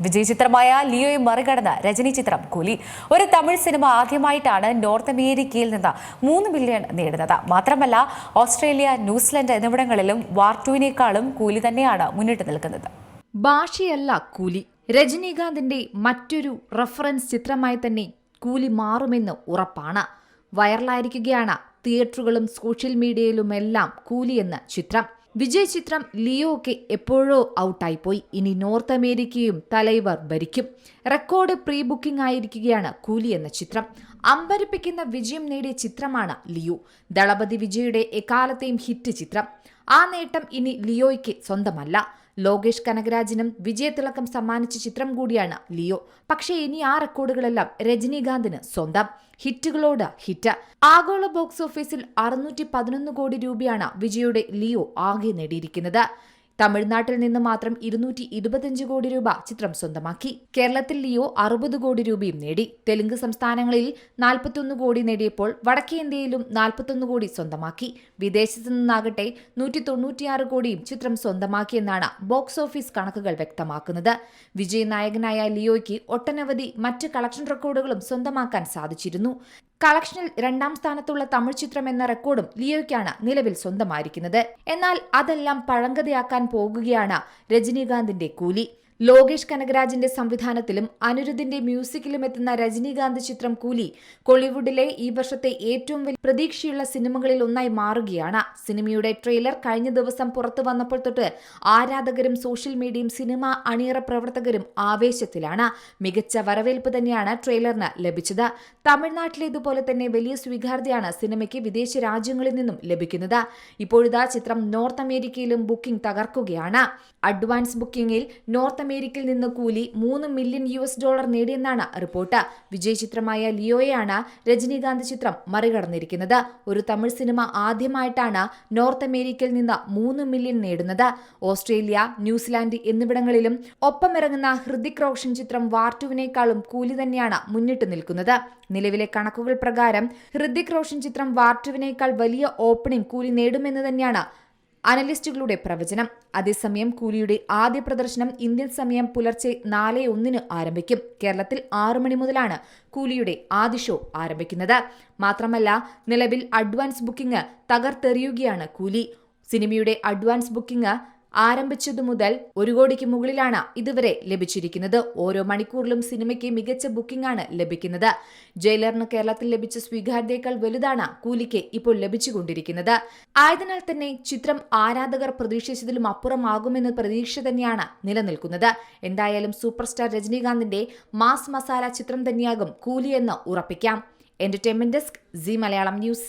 വിജയ് ചിത്രമായ ലിയോയെ മറികടന്ന് രജനി ചിത്രം കൂലി. ഒരു തമിഴ് സിനിമ ആദ്യമായിട്ടാണ് നോർത്ത് അമേരിക്കയിൽ നിന്ന് മൂന്ന് മില്യൺ നേടുന്നത്. മാത്രമല്ല ഓസ്ട്രേലിയ ന്യൂസിലൻഡ് എന്നിവിടങ്ങളിലും വാർട്ടുവിനേക്കാളും കൂലി തന്നെയാണ് മുന്നിട്ട് നിൽക്കുന്നത്. ഭാഷയല്ല കൂലി. രജനീകാന്തിന്റെ മറ്റൊരു റഫറൻസ് ചിത്രമായി തന്നെ കൂലി മാറുമെന്ന് ഉറപ്പാണ്. വൈറലായിരിക്കുകയാണ് തിയേറ്ററുകളും സോഷ്യൽ മീഡിയയിലുമെല്ലാം കൂലി എന്ന ചിത്രം. വിജയ് ചിത്രം ലിയോ ഒക്കെ എപ്പോഴോ ഔട്ടായിപ്പോയി. ഇനി നോർത്ത് അമേരിക്കയും തലൈവർ ഭരിക്കും. റെക്കോർഡ് പ്രീ ബുക്കിംഗ് ആയിരിക്കുകയാണ് കൂലി എന്ന ചിത്രം. അമ്പരിപ്പിക്കുന്ന വിജയം നേടിയ ചിത്രമാണ് ലിയോ. ദളപതി വിജയുടെ എക്കാലത്തെയും ഹിറ്റ് ചിത്രം. ആ നേട്ടം ഇനി ലിയോയ്ക്ക് സ്വന്തമല്ല. ലോകേഷ് കനകരാജിനും വിജയത്തിളക്കം സമ്മാനിച്ച ചിത്രം കൂടിയാണ് ലിയോ. പക്ഷേ ഇനി ആ റെക്കോർഡുകളെല്ലാം രജനീകാന്തിന് സ്വന്തം. ഹിറ്റുകളോട് ഹിറ്റ്. ആഗോള ബോക്സ് ഓഫീസിൽ അറുന്നൂറ്റി പതിനൊന്ന് കോടി രൂപയാണ് വിജയുടെ ലിയോ ആകെ നേടിയിരിക്കുന്നത്. തമിഴ്നാട്ടിൽ നിന്ന് മാത്രം ഇരുന്നൂറ്റി ഇരുപത്തിയഞ്ച് കോടി രൂപ ചിത്രം സ്വന്തമാക്കി. കേരളത്തിൽ ലിയോ അറുപത് കോടി രൂപയും നേടി. തെലുങ്ക് സംസ്ഥാനങ്ങളിൽ നാൽപ്പത്തിയൊന്ന് കോടി നേടിയപ്പോൾ വടക്കേ ഇന്ത്യയിലും നാൽപ്പത്തിയൊന്ന് കോടി സ്വന്തമാക്കി. വിദേശത്തു നിന്നാകട്ടെ നൂറ്റി തൊണ്ണൂറ്റിയാറ് കോടിയും ചിത്രം സ്വന്തമാക്കിയെന്നാണ് ബോക്സ് ഓഫീസ് കണക്കുകൾ വ്യക്തമാക്കുന്നത്. വിജയനായകനായ ലിയോയ്ക്ക് ഒട്ടനവധി മറ്റ് കളക്ഷൻ റെക്കോർഡുകളും സ്വന്തമാക്കാൻ സാധിച്ചിരുന്നു. കളക്ഷനിൽ രണ്ടാം സ്ഥാനത്തുള്ള തമിഴ് ചിത്രം എന്ന റെക്കോർഡും ലിയോയ്ക്കാണ് നിലവിൽ സ്വന്തമായിരിക്കുന്നത്. എന്നാൽ അതെല്ലാം പഴങ്കഥയാക്കാൻ പോകുകയാണ് രജനീകാന്തിന്റെ കൂലി. ലോകേഷ് കനകരാജിന്റെ സംവിധാനത്തിലും അനിരുദ്ധിന്റെ മ്യൂസിക്കിലും എത്തുന്ന രജനീകാന്ത് ചിത്രം കൂലി കോളിവുഡിലെ ഈ വർഷത്തെ ഏറ്റവും വലിയ പ്രതീക്ഷയുള്ള സിനിമകളിൽ ഒന്നായി മാറുകയാണ്. സിനിമയുടെ ട്രെയിലർ കഴിഞ്ഞ ദിവസം പുറത്തു വന്നപ്പോൾ തൊട്ട് ആരാധകരും സോഷ്യൽ മീഡിയയും സിനിമ അണിയറ പ്രവർത്തകരും ആവേശത്തിലാണ്. മികച്ച വരവേൽപ്പ് തന്നെയാണ് ട്രെയിലറിന് ലഭിച്ചത്. തമിഴ്നാട്ടിലേതുപോലെ തന്നെ വലിയ സ്വീകാര്യതയാണ് സിനിമയ്ക്ക് വിദേശ രാജ്യങ്ങളിൽ നിന്നും ലഭിക്കുന്നത്. ഇപ്പോഴിതാ ചിത്രം നോർത്ത് അമേരിക്കയിലും ബുക്കിംഗ് തകർക്കുകയാണ്. അഡ്വാൻസ് ബുക്കിംഗിൽ നോർത്ത് അമേരിക്കയിൽ നിന്ന് കൂലി മൂന്ന് മില്യൺ യു എസ് ഡോളർ നേടിയെന്നാണ് റിപ്പോർട്ട്. വിജയ് ചിത്രമായ ലിയോയെയാണ് രജനീകാന്ത് ചിത്രം മറികടന്നിരിക്കുന്നത്. ഒരു തമിഴ് സിനിമ ആദ്യമായിട്ടാണ് നോർത്ത് അമേരിക്കയിൽ നിന്ന് മൂന്ന് മില്യൺ നേടുന്നത്. ഓസ്ട്രേലിയ ന്യൂസിലാൻഡ് എന്നിവിടങ്ങളിലും ഒപ്പമിറങ്ങുന്ന ഹൃദിക് റോഷൻ ചിത്രം വാർട്ടുവിനേക്കാളും കൂലി തന്നെയാണ് മുന്നിട്ട് നിൽക്കുന്നത്. നിലവിലെ കണക്കുകൾ പ്രകാരം ഹൃദിക് റോഷൻ ചിത്രം വാർട്ടുവിനേക്കാൾ വലിയ ഓപ്പണിംഗ് കൂലി നേടുമെന്ന് തന്നെയാണ് അനലിസ്റ്റുകളുടെ പ്രവചനം. അതേസമയം കൂലിയുടെ ആദ്യ പ്രദർശനം ഇന്ത്യൻ സമയം പുലർച്ചെ നാല് ഒന്നിന് ആരംഭിക്കും. കേരളത്തിൽ ആറു മണി മുതലാണ് കൂലിയുടെ ആദ്യ ഷോ ആരംഭിക്കുന്നത്. മാത്രമല്ല നിലവിൽ അഡ്വാൻസ് ബുക്കിംഗ് തകർത്തെറിയുകയാണ് കൂലി. സിനിമയുടെ അഡ്വാൻസ് ബുക്കിംഗ് ആരംഭിച്ചതു മുതൽ ഒരു കോടിക്ക് മുകളിലാണ് ഇതുവരെ ലഭിച്ചിരിക്കുന്നത്. ഓരോ മണിക്കൂറിലും സിനിമയ്ക്ക് മികച്ച ബുക്കിംഗ് ആണ് ലഭിക്കുന്നത്. ജയിലറിന് കേരളത്തിൽ ലഭിച്ച സ്വീകാര്യതയേക്കാൾ വലുതാണ് കൂലിക്ക് ഇപ്പോൾ ലഭിച്ചുകൊണ്ടിരിക്കുന്നത്. ആയതിനാൽ തന്നെ ചിത്രം ആരാധകർ പ്രതീക്ഷിച്ചതിലും അപ്പുറമാകുമെന്ന പ്രതീക്ഷ തന്നെയാണ് നിലനിൽക്കുന്നത്. എന്തായാലും സൂപ്പർ സ്റ്റാർ രജനീകാന്തിന്റെ മാസ് മസാല ചിത്രം തന്നെയാകും കൂലിയെന്ന് ഉറപ്പിക്കാം. Entertainment desk Zee Malayalam news.